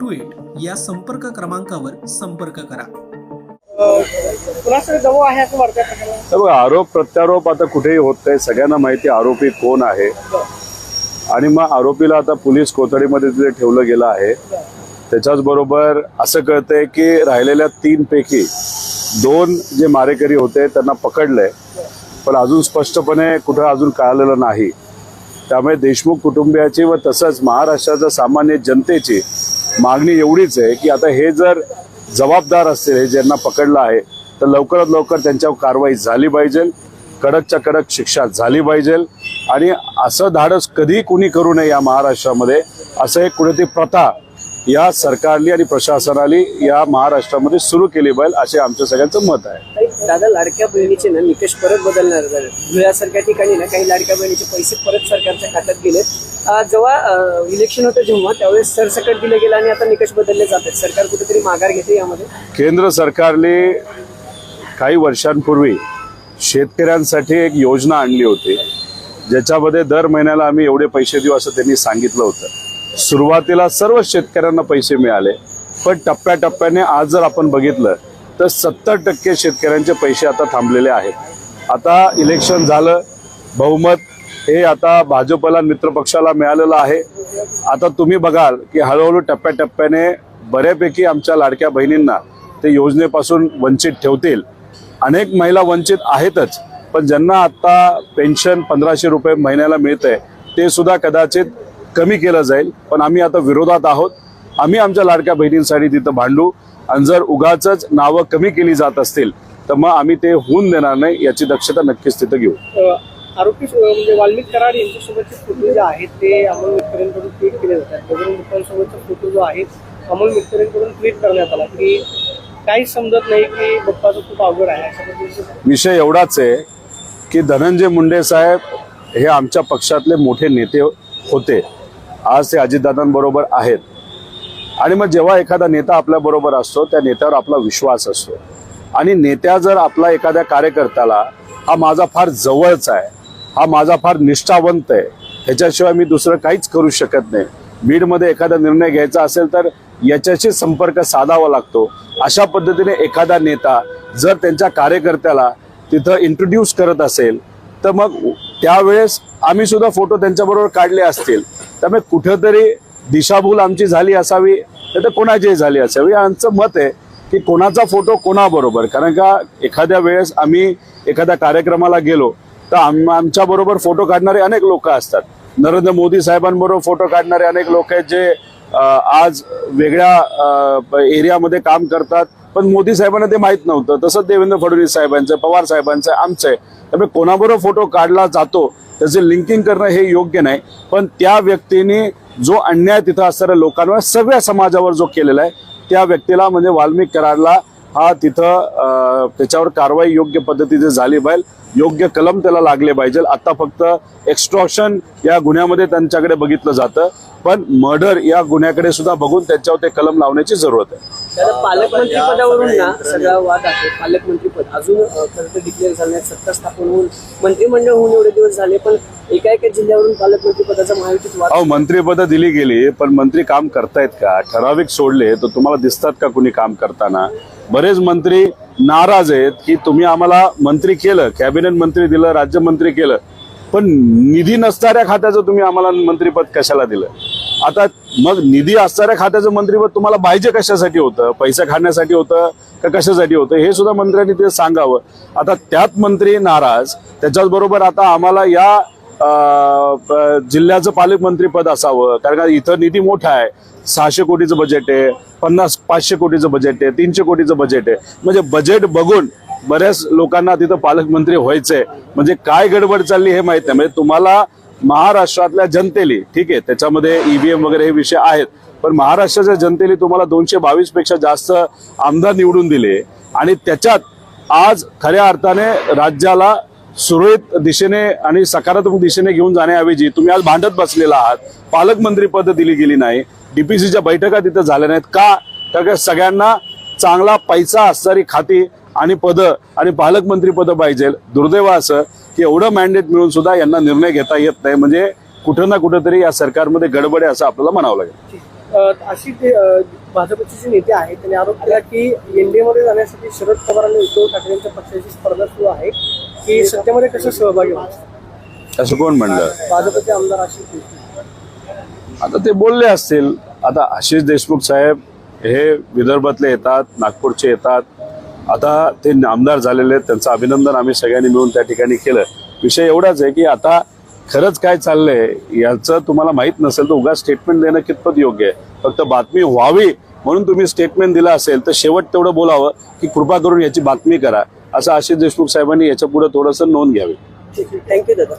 two eight या संपर्क क्रमांकावर संपर्क करा. कुणाकडे आहे असं वाटतंय आपल्याला? तर बघा, आरोप प्रत्यारोप आता कुठेही होत नाही. सगळ्यांना माहिती आरोपी कोण आहे. आणि मग आरोपीला आता पोलीस कोथळीमध्ये तिथे ठेवलं गेलं आहे. त्याच्याच बरोबर असं कळतंय की राहिलेल्या तीन पैकी दोन जे मारेकरी होते त्यांना पकडलंय. पण अजून स्पष्टपणे कुठं अजून कळालेलं नाही. त्यामुळे देशमुख कुटुंबियाची व तसंच महाराष्ट्राच्या सामान्य जनतेची मागणी एवढीच आहे की आता हे जर जबाबदार असतील हे ज्यांना पकडलं आहे तर लवकरात लवकर त्यांच्यावर कारवाई झाली पाहिजे कडकच्या कडक शिक्षा झाली पाहिजे. आणि असं धाडस कधी कुणी करू नये या महाराष्ट्रामध्ये असं एक कुठेतरी प्रथा या सरकारने आणि प्रशासनाने या महाराष्ट्रामध्ये सुरू केली पाहिजे असे आमच्या सगळ्यांचं मत आहे. दादा लाडक्या बहिणीचे ना निकष परत बदलणार. धुळ्यासारख्या ठिकाणी ना काही लाडक्या बहिणीचे पैसे परत सरकारच्या खात्यात गेले जेव्हा इलेक्शन होतं जेव्हा त्यावेळेस सरसकट दिले गेलं आणि आता निकष बदलले जातात. सरकार कुठेतरी माघार घेते यामध्ये? केंद्र सरकारने काही वर्षांपूर्वी शेतकऱ्यांसाठी एक योजना आणली होती. ज्याच्यामध्ये दर महिन्याला आम्ही एवढे पैसे देऊ असं त्यांनी सांगितलं होतं. सुरुवातीला सर्व शेतकऱ्यांना पैसे मिळाले पण टप्प्याटप्प्याने आज जर आपण बघितलं तर सत्तर टक्के शेतकऱ्यांचे पैसे आता थांबलेले आहेत. आता इलेक्शन झालं बहुमत हे आता भाजपला मित्रपक्षाला मिळालेलं आहे. आता तुम्ही बघाल की हळूहळू टप्प्याटप्प्याने बऱ्यापैकी आमच्या लाडक्या बहिणींना ते योजनेपासून वंचित ठेवतील. अनेक महिला वंचित आहेतच पण ज्यांना आता पेन्शन पंधराशे रुपये महिन्याला मिळतंय ते सुद्धा कदाचित कमी केलं जाईल पण आम्ही आता विरोधात आहोत. आम्ही आमच्या लाडक्या बहिणींसाठी तिथं भांडू. आणि जर उगाच नावं कमी केली जात असतील तर मग आम्ही ते होऊन देणार नाही याची दक्षता नक्कीच तिथं घेऊ. आरोपी म्हणजे वाल्मिक कराड यांच्यासोबतचे फोटो जे आहेत ते अमोल मित्तरेंकडून ट्विट केले जातात. बजरंग मित्रांसोबतचा फोटो जो अमोल मित्तरेंकडून ट्विट करण्यात आला की काही समजत नाही की बप्पाचं खूप अवघड आहे. विषय एवढाच आहे की धनंजय मुंडे साहेब हे आमच्या पक्षातले मोठे नेते होते. आज ते अजितदादांबरोबर आहेत. आणि मग जेव्हा एखादा नेता आपल्याबरोबर असतो त्या नेत्यावर आपला विश्वास असतो. आणि नेत्या जर आपला एखाद्या कार्यकर्त्याला हा माझा फार जवळचा आहे हा माझा फार निष्ठावंत आहे ह्याच्याशिवाय मी दुसरं काहीच करू शकत नाही बीडमध्ये एखादा निर्णय घ्यायचा असेल तर याच्याशी संपर्क साधावा लागतो. अशा पद्धतीने एखादा नेता जर त्यांच्या कार्यकर्त्याला तिथं इंट्रोड्यूस करत असेल तर मग त्यावेळेस आम्ही सुद्धा फोटो त्यांच्याबरोबर काढले असतील. त्यामुळे कुठंतरी दिशाभूल आमची झाली असावी तर ते कोणाचीही झाली असावी. यांचं मत आहे की कोणाचा फोटो कोणाबरोबर? कारण का एखाद्या वेळेस आम्ही एखाद्या कार्यक्रमाला गेलो तर आम आमच्याबरोबर फोटो काढणारे अनेक लोक असतात. नरेंद्र मोदी साहेबांबरोबर फोटो काढणारे अनेक लोक आहेत जे आज वेगळ्या एरियामध्ये काम करतात. पण मोदी साहेबांना ते माहीत नव्हतं. तसंच देवेंद्र फडणवीस साहेबांचं पवार साहेबांचं आमचं आहे. त्यामुळे कोणाबरोबर फोटो काढला जातो त्याचे लिंकिंग करणं हे योग्य नाही. पण त्या व्यक्तीने जो अन्याय तिथं असणाऱ्या लोकांवर सगळ्या समाजावर जो केलेला आहे त्या व्यक्तीला म्हणजे वाल्मिक कराडला हा तिथं त्याच्यावर कारवाई योग्य पद्धतीने झाली पाहिजे. योग्य कलम त्याला लागले पाहिजे. आता फक्त एक्स्ट्रॉशन या गुन्ह्यामध्ये त्यांच्याकडे बघितलं जातं. पण मर्डर या गुन्ह्याकडे सुद्धा बघून त्याच्यावर ते कलम लावण्याची जरूरत आहे. पालकमंत्री पदावरून ना सगळा वाद आहे. पालकमंत्री पद अजून खरं तर डिक्लेअर झालं सत्ता स्थापन होऊन मंत्रिमंडळ होऊन एवढे दिवस झाले पण एका एका जिल्ह्यावरून पालकमंत्री पदाचा महायुतीत वाद अहो मंत्रीपद दिली गेली पण मंत्री काम करतायत का? ठराविक सोडले तर तुम्हाला दिसतात का कुणी काम करताना? बरेच मंत्री नाराज आहेत की तुम्ही आम्हाला मंत्री केलं कॅबिनेट मंत्री दिलं राज्यमंत्री केलं पण निधी नसणाऱ्या खात्याचं तुम्ही आम्हाला मंत्रीपद कशाला दिलं? आता मग निधी असणाऱ्या खात्याचं मंत्रीपद तुम्हाला पाहिजे कशासाठी होतं? पैसा खाण्यासाठी होतं का कशासाठी होतं? हे सुद्धा मंत्र्यांनी ते सांगावं. आता त्यात मंत्री नाराज. त्याच्याच बरोबर आता आम्हाला या जिल्ह्याचं पालकमंत्री पद असावं. कारण का इथं निधी मोठा आहे. सहाशे कोटीचं बजेट आहे. पन्नास पाचशे कोटीचं बजेट आहे. तीनशे कोटीचं बजेट आहे. म्हणजे बजेट बघून बऱ्याच लोकांना तिथं पालकमंत्री व्हायचंय. म्हणजे काय गडबड चालली हे माहीत नाही. म्हणजे तुम्हाला महाराष्ट्रातल्या जनतेली ठीक आहे त्याच्यामध्ये ईव्हीएम वगैरे हे विषय आहेत पण महाराष्ट्राच्या जनतेने तुम्हाला दोनशे बावीसपेक्षा जास्त आमदार निवडून दिले आणि त्याच्यात आज खऱ्या अर्थाने राज्याला सुरळीत दिशेने आणि सकारात्मक दिशेने घेऊन जाण्याऐवजी तुम्ही आज भांडत बसलेला आहात पालकमंत्री पद दिली गेली नाही डीपीसीच्या बैठका तिथं झाल्या नाहीत का? तर सगळ्यांना चांगला पैसा असणारी खाती आणि पद आणि पालकमंत्री पद पाहिजे. दुर्दैव असं की एवढं मॅन्डेट मिळून सुद्धा यांना निर्णय घेता येत नाही. म्हणजे कुठं ना कुठंतरी या सरकारमध्ये गडबड आहे असं आपल्याला म्हणावं लागेल. अशी ते भाजपचे जे नेते आहेत त्यांनी आरोप केला की एनडीए मध्ये जाण्यासाठी शरद पवार आणि उद्धव ठाकरे यांच्या पक्षाची स्पर्धा सुरू आहे. की सत्तेमध्ये कसं सहभागी व्हायचं? असं कोण म्हणलं? भाजपचे आमदार आशिष देशमुख आता ते बोलले असतील. आता आशिष देशमुख साहेब हे विदर्भातले येतात नागपूरचे येतात. आता ते आमदार झालेले आहेत त्यांचं अभिनंदन आम्ही सगळ्यांनी मिळून त्या ठिकाणी केलं. विषय एवढाच आहे की आता खरंच काय चाललंय याचं तुम्हाला माहीत नसेल तर उगा स्टेटमेंट देणं कितपत योग्य आहे. फक्त बातमी व्हावी म्हणून तुम्ही स्टेटमेंट दिलं असेल तर शेवट तेवढं बोलावं की कृपा करून याची बातमी करा असं आशिष देशमुख साहेबांनी याच्यापुढे थोडंसं नोंद घ्यावी. थँक्यू दादा.